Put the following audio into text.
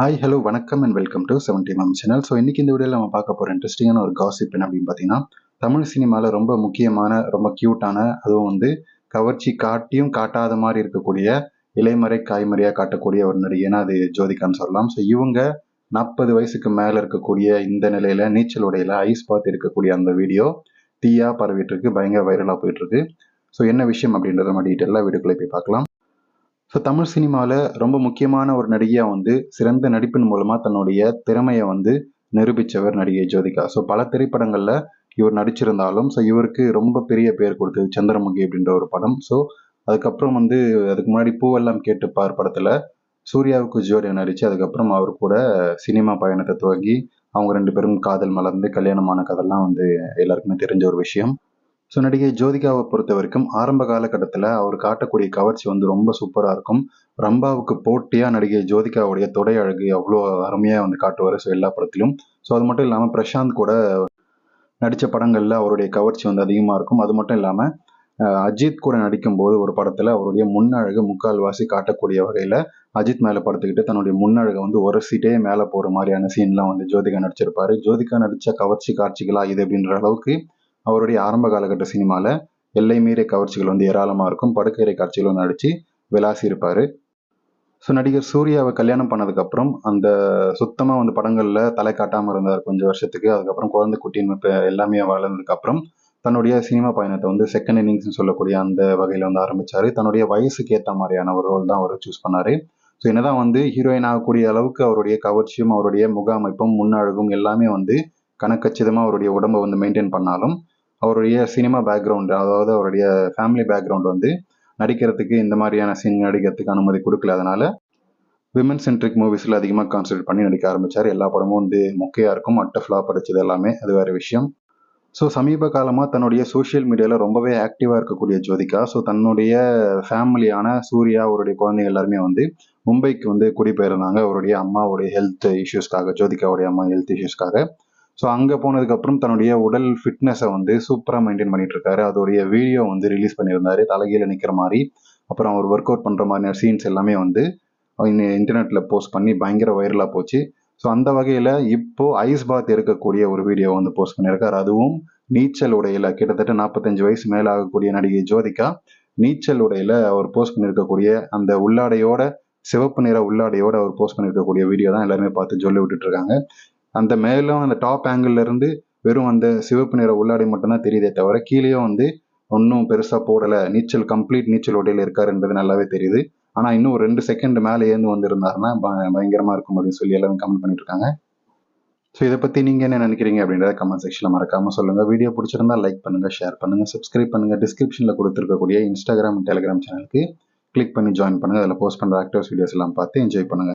Hi hello வணக்கம் and welcome to seventy ma'am channel so இன்றைக்கி இந்த வீடியோவில் நம்ம பார்க்க போகிற இன்ட்ரெஸ்டிங்கான ஒரு காசிப் என்ன அப்படின்னு பார்த்தீங்கன்னா தமிழ் சினிமாவில் ரொம்ப முக்கியமான ரொம்ப க்யூட்டான அதுவும் வந்து கவர்ச்சி காட்டியும் காட்டாத மாதிரி இருக்கக்கூடிய இலைமறை காய்மறையாக காட்டக்கூடிய ஒரு நடிகைனா அது ஜோதிகான்னு சொல்லலாம். ஸோ இவங்க நாற்பது வயசுக்கு மேலே இருக்கக்கூடிய இந்த நிலையில் நீச்சல் உடையில ஐஸ் பார்த்து இருக்கக்கூடிய அந்த வீடியோ தீயா பரவிட்டு இருக்கு. பயங்கர வைரலாக போயிட்டுருக்கு ஸோ என்ன விஷயம் அப்படின்றத நம்ம டீட்டெயிலாக வீடியோக்குள்ளே போய் பார்க்கலாம். ஸோ தமிழ் சினிமாவில் ரொம்ப முக்கியமான ஒரு நடிகையாக வந்து சிறந்த நடிப்பின் மூலமாக தன்னுடைய திறமையை வந்து நிரூபித்தவர் நடிகை ஜோதிகா. ஸோ பல திரைப்படங்களில் இவர் நடிச்சிருந்தாலும் ஸோ இவருக்கு ரொம்ப பெரிய பேர் கொடுத்தது சந்திரமுகி அப்படின்ற ஒரு படம். ஸோ அதுக்கப்புறம் வந்து அதுக்கு முன்னாடி பூவெல்லாம் கேட்டுப்பார் படத்தில் சூர்யாவுக்கு ஜோடியை நடித்து அதுக்கப்புறம் அவர் கூட சினிமா பயணத்தை துவங்கி அவங்க ரெண்டு பேரும் காதல் மலர்ந்து கல்யாணமான கதெல்லாம் வந்து எல்லாருக்குமே தெரிஞ்ச ஒரு விஷயம். ஸோ நடிகை ஜோதிகாவை பொறுத்த வரைக்கும் ஆரம்ப காலகட்டத்தில் அவர் காட்டக்கூடிய கவர்ச்சி வந்து ரொம்ப சூப்பராக இருக்கும். ரம்பாவுக்கு போட்டியாக நடிகை ஜோதிகாவுடைய தொடை அழகு அவ்வளோ அருமையாக வந்து காட்டுவார் ஸோ எல்லா படத்திலும். ஸோ அது மட்டும் இல்லாமல் பிரசாந்த் கூட நடித்த படங்களில் அவருடைய கவர்ச்சி வந்து அதிகமாக இருக்கும். அது மட்டும் இல்லாமல் அஜித் கூட நடிக்கும்போது ஒரு படத்தில் அவருடைய முன்னழகு முக்கால்வாசி காட்டக்கூடிய வகையில் அஜித் மேலே படுத்துக்கிட்டு தன்னுடைய முன்னழகை வந்து உரசிட்டே மேலே போகிற மாதிரியான சீன்லாம் வந்து ஜோதிகா நடிச்சிருப்பாரு. ஜோதிகா நடித்த கவர்ச்சி காட்சிகளாக இது அப்படின்ற அளவுக்கு அவருடைய ஆரம்ப காலகட்ட சினிமாவில் எல்லை மீறிய கவர்ச்சிகள் வந்து ஏராளமாக இருக்கும். படுக்கரை காட்சிகளும் நடித்து விளாசி இருப்பார். ஸோ நடிகர் சூர்யாவை கல்யாணம் பண்ணதுக்கப்புறம் அந்த சுத்தமாக வந்து படங்களில் தலை காட்டாமல் இருந்தார் கொஞ்சம் வருஷத்துக்கு. அதுக்கப்புறம் குழந்தை குட்டின்னு இப்போ எல்லாமே வளர்ந்ததுக்கப்புறம் தன்னுடைய சினிமா பயணத்தை வந்து செகண்ட் இன்னிங்ஸ்னு சொல்லக்கூடிய அந்த வகையில் வந்து ஆரம்பித்தார் தன்னுடைய வயசுக்கு ஏற்ற மாதிரியான ஒரு ரோல் தான் அவர் சூஸ் பண்ணார். ஸோ என்னதான் வந்து ஹீரோயின் ஆகக்கூடிய அளவுக்கு அவருடைய கவர்ச்சியும் அவருடைய முக அமைப்பும் முன்னழகும் எல்லாமே வந்து கணக்கச்சிதமாக அவருடைய உடம்பை வந்து மெயின்டைன் பண்ணாலும் அவருடைய சினிமா பேக்ரவுண்டு அதாவது அவருடைய ஃபேமிலி பேக்ரவுண்ட் வந்து நடிக்கிறதுக்கு இந்த மாதிரியான சீன் நடிக்கிறதுக்கு அனுமதி கொடுக்கல. அதனால விமன் சென்ட்ரிக் மூவிஸில் அதிகமாக கான்சன்ட்ரேட் பண்ணி நடிக்க ஆரம்பித்தார் எல்லா படமும் வந்து மொக்கையாக இருக்கும் அட்டை ஃப்ளாப் அடிச்சது எல்லாமே அது வேறு விஷயம். ஸோ சமீப காலமாக தன்னுடைய சோஷியல் மீடியாவில் ரொம்பவே ஆக்டிவாக இருக்கக்கூடிய ஜோதிகா ஸோ தன்னுடைய ஃபேமிலியான சூர்யா அவருடைய குழந்தைங்க எல்லாருமே வந்து மும்பைக்கு வந்து குடிபெயர்ந்தாங்க. அவருடைய அம்மாவுடைய ஹெல்த் இஷ்யூஸ்க்காக ஜோதிகாவுடைய அம்மா ஹெல்த் இஷ்யூஸ்க்காக ஸோ அங்கே போனதுக்கப்புறம் தன்னுடைய உடல் ஃபிட்னஸை வந்து சூப்பராக மெயின்டைன் பண்ணிட்டு இருக்காரு அதோடைய வீடியோ வந்து ரிலீஸ் பண்ணியிருந்தாரு. தலைகீழ நிற்கிற மாதிரி. அப்புறம் அவர் ஒர்க் அவுட் பண்ணுற மாதிரியான சீன்ஸ் எல்லாமே வந்து இன்டர்நெட்டில் போஸ்ட் பண்ணி பயங்கர வைரலாக போச்சு. ஸோ அந்த வகையில் இப்போது ஐஸ் பாத் இருக்கக்கூடிய ஒரு வீடியோ வந்து போஸ்ட் பண்ணியிருக்காரு. அதுவும் நீச்சல் உடையில கிட்டத்தட்ட நாற்பத்தஞ்சு வயசு மேலே ஆகக்கூடிய நடிகை ஜோதிகா நீச்சல் உடையில அவர் போஸ்ட் பண்ணியிருக்கக்கூடிய அந்த உள்ளாடையோட சிவப்பு நிற உள்ளாடையோட அவர் போஸ்ட் பண்ணியிருக்கக்கூடிய வீடியோ தான் எல்லாருமே பார்த்து சொல்லி விட்டுட்டு இருக்காங்க அந்த மேலும் அந்த டாப் ஆங்கிள்லேருந்து வெறும் அந்த சிவப்பு நிற உள்ளாடை மட்டும்தான் தெரியுதே தவிர கீழேயும் வந்து ஒன்றும் பெருசாக போடலை. நீச்சல் கம்ப்ளீட் நீச்சல் உடையில் இருக்காருன்றது நல்லாவே தெரியுது. ஆனால் இன்னும் ஒரு ரெண்டு செகண்ட் மேலே ஏந்து வந்திருந்தாருன்னா பயங்கரமாக இருக்கும் அப்படின்னு சொல்லி எல்லாரும் கமெண்ட் பண்ணியிருக்காங்க ஸோ இதை பற்றி நீங்கள் என்ன நினைக்கிறீங்க அப்படின்றத கமெண்ட் செக்ஷனில் மறக்காமல் சொல்லுங்கள் வீடியோ பிடிச்சிருந்தா லைக் பண்ணுங்கள் ஷேர் பண்ணுங்கள் சப்ஸ்கிரைப் பண்ணுங்கள் டிஸ்கிரிப்ஷனில் கொடுத்துருக்கக்கூடிய இன்ஸ்டாகிராம் டெலிகிராம் சேனலுக்கு கிளிக் பண்ணி ஜாயின் பண்ணுங்கள் அதில் போஸ்ட் பண்ணுற ஆக்டிவ்ஸ் வீடியோஸ் எல்லாம் பார்த்து என்ஜாய் பண்ணுங்கள்